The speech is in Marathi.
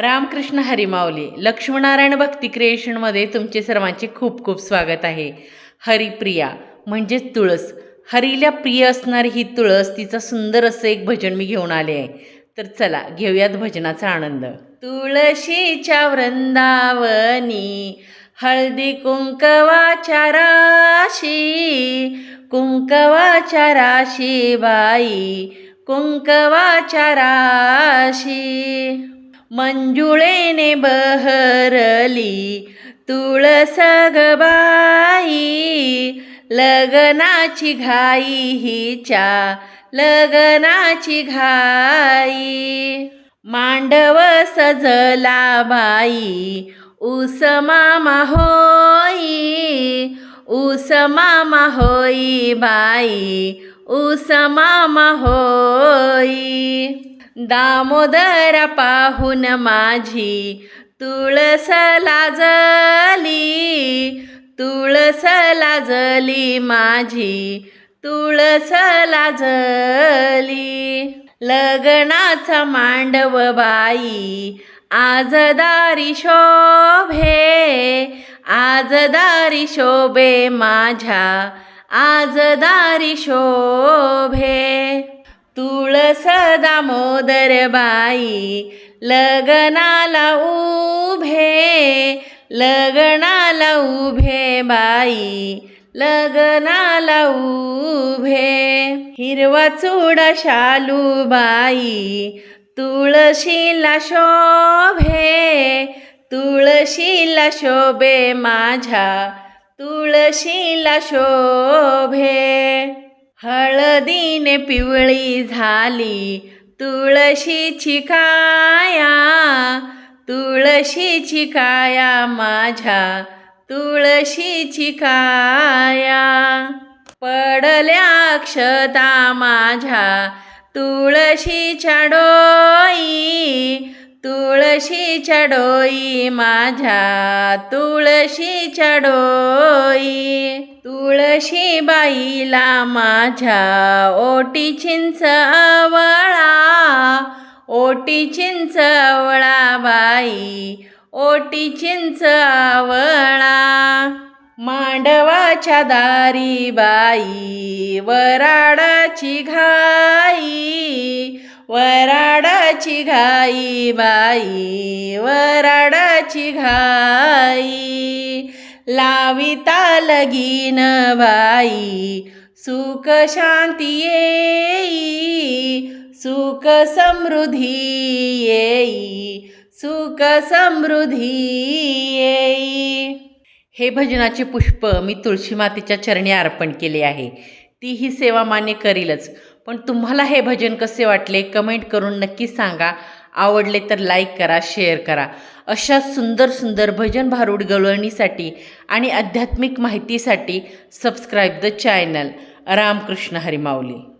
रामकृष्ण हरिमावली लक्ष्मीनारायण भक्ती क्रिएशनमध्ये तुमचे सर्वांचे खूप खूप स्वागत आहे. हरिप्रिया म्हणजेच तुळस. हरीला प्रिय असणारी ही तुळस तिचं सुंदर असं एक भजन मी घेऊन आले आहे. तर चला घेऊयात भजनाचा आनंद. तुळशीच्या वृंदावनी हळदी कुंकवाच्या राशी कुंकवाच्या राशी बाई कुंकवाच्या राशी. मंजुळेने बहरली तुळसगबाई लग्नाची घाई हिच्या लग्नाची घाई. मांडव सजला बाई ऊस मामा होई. ऊस मामा होई बाई ऊस मामा होई. दामोदर पाहून माझी तुळस लाजली तुळस लाजली माझी तुळस लाजली. लग्नाचा मांडव बाई आज दारी शोभे आज दारी शोभे माझ्या आज दारी शोभे. तुळस दामोदर बाई. लग्नाला उभे लग्नाला उभे बाई. लग्नाला उभे. हिरवा चुडा शालू बाई. तुळशीला शोभे तुळशीला शोभे माझ्या. तुळशीला शोभे. हळदीने पिवळी झाली. तुळशीची काया तुळशीची काया माझ्या तुळशीची काया. पडल्या अक्षता माझ्या तुळशीच्या डोई तुळशीच्या डोई माझ्या तुळशीच्या डोई. तुळशी बाईला माझ्या ओटी चिंच आवळा ओटी चिंच आवळा बाई ओटी चिंच आवळा. मांडवाच्या दारी बाई वराडाची घाई वराडाची घाई बाई वराडाची घाई. लाविता लगीन बाई सुख शांती येई सुख समृद्धी येई सुख समृद्धी येई. हे भजनाचे पुष्प मी तुळशी मातेच्या चरणी अर्पण केले आहे. ती ही सेवा मान्य करीलच. पण तुम्हाला हे भजन कसे वाटले कमेंट करून नक्की सांगा. आवडले तर लाईक करा शेअर करा. अशा सुंदर सुंदर भजन भारूड गवळणीसाठी आणि आध्यात्मिक माहितीसाठी subscribe the channel Ramkrishna Harimauli